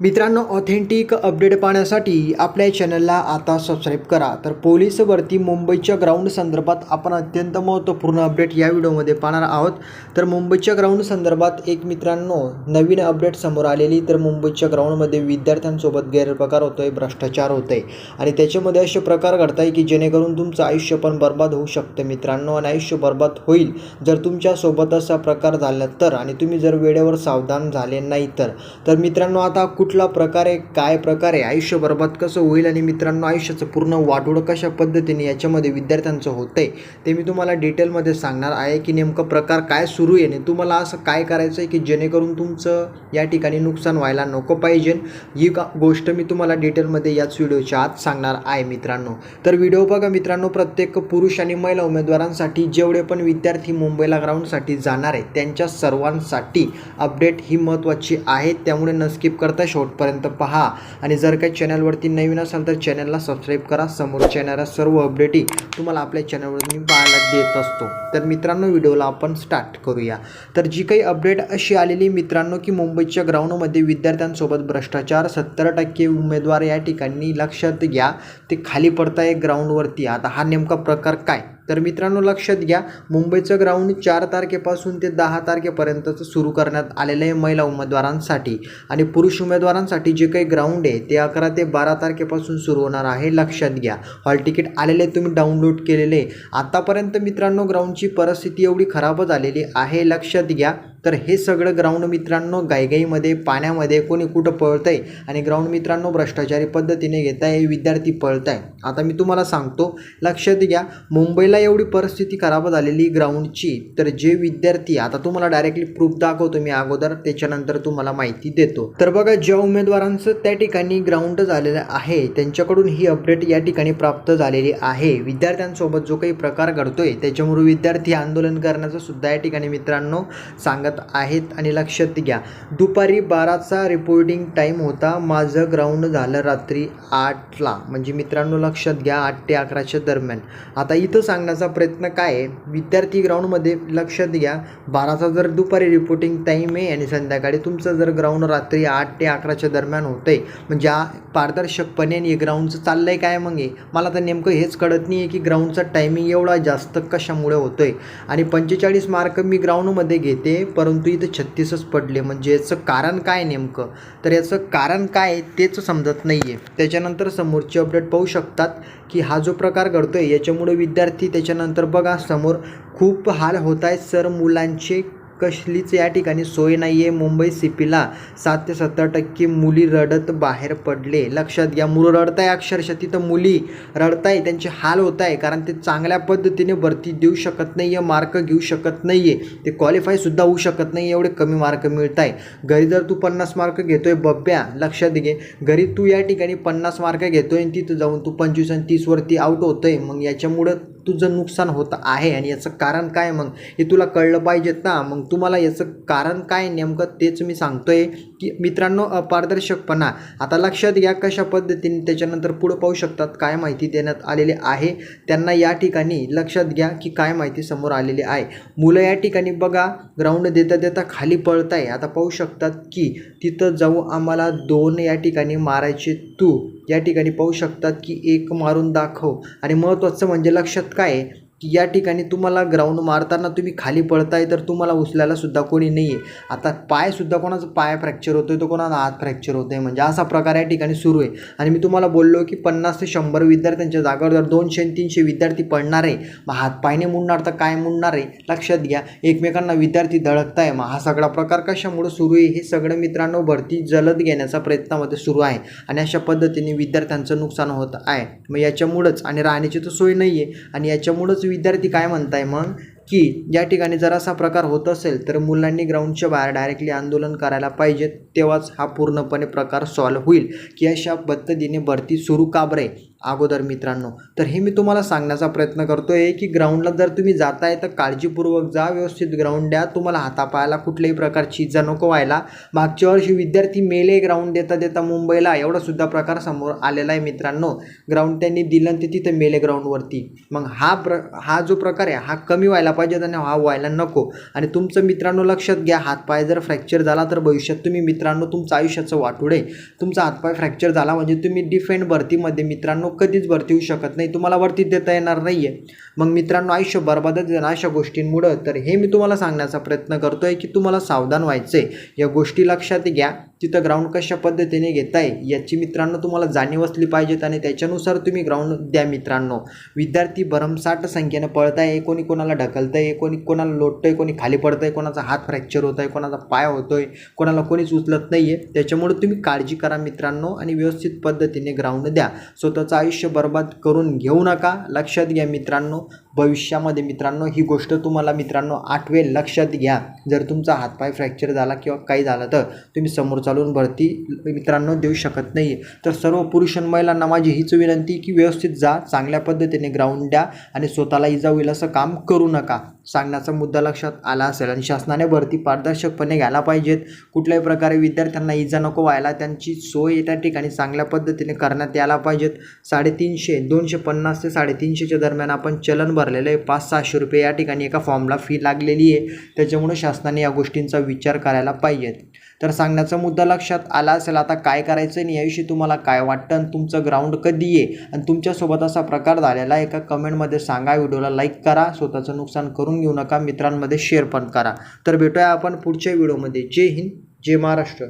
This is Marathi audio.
मित्रांनो ऑथेंटिक अपडेट पाहण्यासाठी आपल्या चॅनलला आता सबस्क्राईब करा. तर पोलीस भरती मुंबईच्या ग्राउंड संदर्भात आपण अत्यंत महत्त्वपूर्ण अपडेट या व्हिडिओमध्ये पाहणार आहोत. तर मुंबईच्या ग्राउंड संदर्भात एक मित्रांनो नवीन अपडेट समोर आलेली. तर मुंबईच्या ग्राउंडमध्ये विद्यार्थ्यांसोबत गैरप्रकार होतोय भ्रष्टाचार होतोय. आणि त्याच्यामध्ये असे प्रकार घडत आहे की जेणेकरून तुमचं आयुष्य पण बर्बाद होऊ शकतं मित्रांनो आणि आयुष्य बर्बाद होईल जर तुमच्यासोबत असा प्रकार झाला तर. आणि तुम्ही जर वेळेवर सावधान झाले नाही तर. तर मित्रांनो आता कुठला प्रकार आहे काय प्रकार आहे आयुष्य बरबाद कसं होईल आणि मित्रांनो आयुष्याचं पूर्ण वाटोळं कशा पद्धतीने याच्यामध्ये विद्यार्थ्यांचं होतं आहे ते मी तुम्हाला डिटेलमध्ये सांगणार आहे की नेमकं प्रकार काय सुरू आहे आणि तुम्हाला असं काय करायचं आहे की जेणेकरून तुमचं या ठिकाणी नुकसान व्हायला नको पाहिजे. ही का गोष्ट मी तुम्हाला डिटेलमध्ये याच व्हिडिओच्या आत सांगणार आहे मित्रांनो. तर व्हिडिओ बघा मित्रांनो प्रत्येक पुरुष आणि महिला उमेदवारांसाठी जेवढे पण विद्यार्थी मुंबईला ग्राउंडसाठी जाणार आहेत त्यांच्या सर्वांसाठी अपडेट ही महत्त्वाची आहे त्यामुळे न स्किप करता शेवटपर्यंत पहा. आणि जर काही चॅनलवरती नवीन असाल तर चॅनलला सबस्क्राईब करा. समोरच्या येणाऱ्या सर्व अपडेटही तुम्हाला आपल्या चॅनलवरती पाहायला देत असतो. तर मित्रांनो व्हिडिओला आपण स्टार्ट करूया. तर जी काही अपडेट अशी आलेली मित्रांनो की मुंबईच्या ग्राउंडमध्ये विद्यार्थ्यांसोबत भ्रष्टाचार सत्तर टक्के उमेदवार या ठिकाणी लक्षात घ्या. ते खाली पडताय ग्राउंडवरती आता हा नेमका प्रकार काय? तर मित्रांनो लक्षात घ्या मुंबईचं ग्राउंड चार तारखेपासून ते दहा तारखेपर्यंतचं सुरू करण्यात आलेलं आहे महिला उमेदवारांसाठी. आणि पुरुष उमेदवारांसाठी जे काही ग्राउंड आहे ते अकरा ते बारा तारखेपासून सुरू होणार आहे लक्षात घ्या. हॉल तिकीट आलेले तुम्ही डाउनलोड केलेले. आतापर्यंत मित्रांनो ग्राउंडची परिस्थिती एवढी खराब झालेली आहे लक्षात घ्या. तर हे सगळं ग्राउंड मित्रांनो गाईगाईमध्ये पाण्यामध्ये कोणी कुठं पळतं आहे आणि ग्राउंड मित्रांनो भ्रष्टाचारी पद्धतीने घेत आहे विद्यार्थी पळत आहे आता मी तुम्हाला सांगतो लक्षात घ्या मुंबईला एवढी परिस्थिती खराब झालेली ग्राउंडची तर जे विद्यार्थी आता तुम्हाला डायरेक्टली प्रूफ दाखवतो मी अगोदर त्याच्यानंतर तुम्हाला माहिती देतो. तर बघा ज्या उमेदवारांचं त्या ठिकाणी ग्राउंड झालेलं आहे त्यांच्याकडून ही अपडेट या ठिकाणी प्राप्त झालेली आहे. विद्यार्थ्यांसोबत जो काही प्रकार घडतोय त्याच्यामुळे विद्यार्थी आंदोलन करण्याचं सुद्धा या ठिकाणी मित्रांनो सांगत आहेत आणि लक्षात घ्या. दुपारी बाराचा रिपोर्टिंग टाईम होता. माझं ग्राउंड झालं रात्री आठला. म्हणजे मित्रांनो लक्षात घ्या आठ ते अकराच्या दरम्यान. आता इथं सांगण्याचा प्रयत्न काय आहे? विद्यार्थी ग्राउंडमध्ये लक्षात घ्या. बाराचा जर दुपारी रिपोर्टिंग टाईम आहे आणि संध्याकाळी तुमचं जर ग्राउंड रात्री आठ ते अकराच्या दरम्यान होतं आहे म्हणजे आ पारदर्शकपणे आणि ग्राउंडचं चाललं आहे काय मग हे? मला तर नेमकं हेच कळत नाही आहे की ग्राउंडचा टायमिंग एवढा जास्त कशामुळे होतो आहे आणि पंचेचाळीस मार्क मी ग्राउंडमध्ये घेते परंतु इथं छत्तीसच पडले. म्हणजे याचं कारण काय नेमकं? तर याचं कारण काय आहे तेच समजत नाही आहे त्याच्यानंतर समोरची अपडेट पाहू शकतात की हा जो प्रकार घडतो आहे याच्यामुळे विद्यार्थी त्याच्यानंतर बघा समोर खूप हाल होत आहेत. सर मुलांचे कसलीच या ठिकाणी सोय नाही आहे मुंबई सिपीला सात ते सत्तर टक्के मुली रडत बाहेर पडले लक्षात घ्या मुलं रडताय अक्षरशः तिथं मुली रडताय त्यांचे हाल होत आहे कारण ते चांगल्या पद्धतीने भरती देऊ शकत नाही आहे मार्क घेऊ शकत नाही आहे ते क्वालिफायसुद्धा होऊ शकत नाही एवढे कमी मार्क मिळत आहे घरी जर तू पन्नास मार्क घेतो आहे बब्ब्या लक्षात घे घरी तू या ठिकाणी पन्नास मार्क घेतो आणि तिथं जाऊन तू पंचवीस आणि तीसवरती आउट आहे मग याच्यामुळं तुझं नुकसान होत आहे आणि याचं कारण काय? मग हे तुला कळलं पाहिजेत ना. मग तुम्हाला याचं कारण काय नेमकं तेच मी सांगतोय की मित्रांनो अपारदर्शकपणा. आता लक्षात घ्या कशा पद्धतीने त्याच्यानंतर पुढं पाहू शकतात काय माहिती देण्यात आलेली आहे. त्यांना या ठिकाणी लक्षात घ्या की काय माहिती समोर आलेली आहे. मुलं या ठिकाणी बघा ग्राउंड देता देता खाली पळत आहे आता पाहू शकतात की तिथं जाऊ आम्हाला दोन या ठिकाणी मारायचे तू. या ठिकाणी पाहू शकतात की एक मारून दाखव. आणि महत्त्वाचं म्हणजे लक्षात काय आहे? की या ठिकाणी तुम्हाला ग्राउंड मारताना तुम्ही खाली पळताय तर तुम्हाला उचलायला सुद्धा कोणी नाही आहे आता पायसुद्धा कोणाचा पाय फ्रॅक्चर होतो आहे तो कोणाचा हात फ्रॅक्चर होतोय म्हणजे असा प्रकार या ठिकाणी सुरू आहे. आणि मी तुम्हाला बोललो की पन्नास ते शंभर विद्यार्थ्यांच्या जागेवर जर दोनशे आणि तीनशे विद्यार्थी पडणार आहे. मग हातपायने मुडणार तर काय मुडणार आहे? लक्षात घ्या एकमेकांना विद्यार्थी धडकताय मग हा सगळा प्रकार कशामुळं सुरू आहे हे सगळं मित्रांनो भरती जलद घेण्याचा प्रयत्नामध्ये सुरू आहे. आणि अशा पद्धतीने विद्यार्थ्यांचं नुकसान होत आहे. मग याच्यामुळंच आणि राहण्याची तर सोय नाही आहे आणि याच्यामुळंच विद्यार्थी काय म्हणताय मग? की या ठिकाणी जर असा प्रकार होत असेल तर मुलांनी ग्राउंडच्या बाहेर डायरेक्टली आंदोलन करायला पाहिजे तेव्हाच हा पूर्णपणे प्रकार सॉल्व्ह होईल. की अशा पद्धतीने भरती सुरू का बरे अगोदर मित्रांनो. तर हे मी तुम्हाला सांगण्याचा प्रयत्न करतो आहे की ग्राउंडला जर तुम्ही जाताय तर काळजीपूर्वक जा व्यवस्थित ग्राउंड द्या. तुम्हाला हातापायाला कुठल्याही प्रकारची इजा नको व्हायला. मागच्या वर्षी विद्यार्थी मेले ग्राउंड देता देता मुंबईला. एवढासुद्धा प्रकार समोर आलेला आहे मित्रांनो. ग्राउंड त्यांनी दिलं ते तिथं मेले ग्राउंडवरती मग हा प्र हा जो प्रकार आहे हा कमी व्हायला पाहिजे आणि हा व्हायला नको. आणि तुमचं मित्रांनो लक्षात घ्या हातपाय जर फ्रॅक्चर झाला तर भविष्यात तुम्ही मित्रांनो तुमचं आयुष्याचं वाटुडे तुमचा हातपाय फ्रॅक्चर झाला म्हणजे तुम्ही डिफेंड भरतीमध्ये मित्रांनो कधीच भरती होऊ शकत नाही. तुम्हाला वरती देता येणार नाही आहे मग मित्रांनो आयुष्य बरबादच आहे अशा गोष्टींमुळं. तर हे मी तुम्हाला सांगण्याचा प्रयत्न करतो आहे की तुम्हाला सावधान व्हायचं आहे या गोष्टी लक्षात घ्या. तिथं ग्राउंड कशा पद्धतीने घेताय याची मित्रांनो तुम्हाला जाणीव असली पाहिजेत आणि त्याच्यानुसार तुम्ही ग्राउंड द्या मित्रांनो. विद्यार्थी भरमसाठ संख्येनं पळताय कोणी कोणाला ढकलतंय कोणी कोणाला लोटतंय कोणी खाली पडतंय कोणाचा हात फ्रॅक्चर होत आहे कोणाचा पाय होतोय कोणाला कोणीच उचलत नाही आहे त्याच्यामुळे तुम्ही काळजी करा मित्रांनो आणि व्यवस्थित पद्धतीने ग्राउंड द्या. स्वतःचं आयुष्य बर्बाद करून घेऊ नका. लक्षात घ्या मित्रांनो भविष्यामध्ये मित्रांनो ही गोष्ट तुम्हाला मित्रांनो आठवेल. लक्षात घ्या. जर तुमचा हातपाय फ्रॅक्चर झाला किंवा काही झालं तर तुम्ही समोरचा घालून भरती मित्रांनो देऊ शकत नाही. तर सर्व पुरुष आणि महिलांना माझी हीच विनंती की व्यवस्थित जा चांगल्या पद्धतीने ग्राउंड द्या आणि स्वतःला इजा होईल असं काम करू नका. सांगण्याचा मुद्दा लक्षात आला असेल आणि शासनाने भरती पारदर्शकपणे घ्यायला पाहिजेत. कुठल्याही प्रकारे विद्यार्थ्यांना इजा नको व्हायला त्यांची सोय त्या ठिकाणी चांगल्या पद्धतीने करण्यात यायला पाहिजेत. साडेतीनशे दोनशे पन्नास ते साडेतीनशेच्या दरम्यान आपण चलन भरलेलं आहे. पाच सहाशे रुपये या ठिकाणी एका फॉर्मला फी लागलेली आहे. त्याच्यामुळे शासनाने या गोष्टींचा विचार करायला पाहिजेत. तर सांगण्याचा मुद्दा लक्षात आला असेल आता काय करायचं आणि याविषयी तुम्हाला काय वाटतं आणि तुमचं ग्राउंड कधी आहे? आणि तुमच्यासोबत असा प्रकार झालेला एका कमेंटमध्ये सांगा व्हिडिओला लाईक करा स्वतःचं नुकसान करून घेऊ नका मित्रांमध्ये शेअर पण करा. तर भेटूया आपण पुढच्या व्हिडिओमध्ये. जय हिंद जय महाराष्ट्र.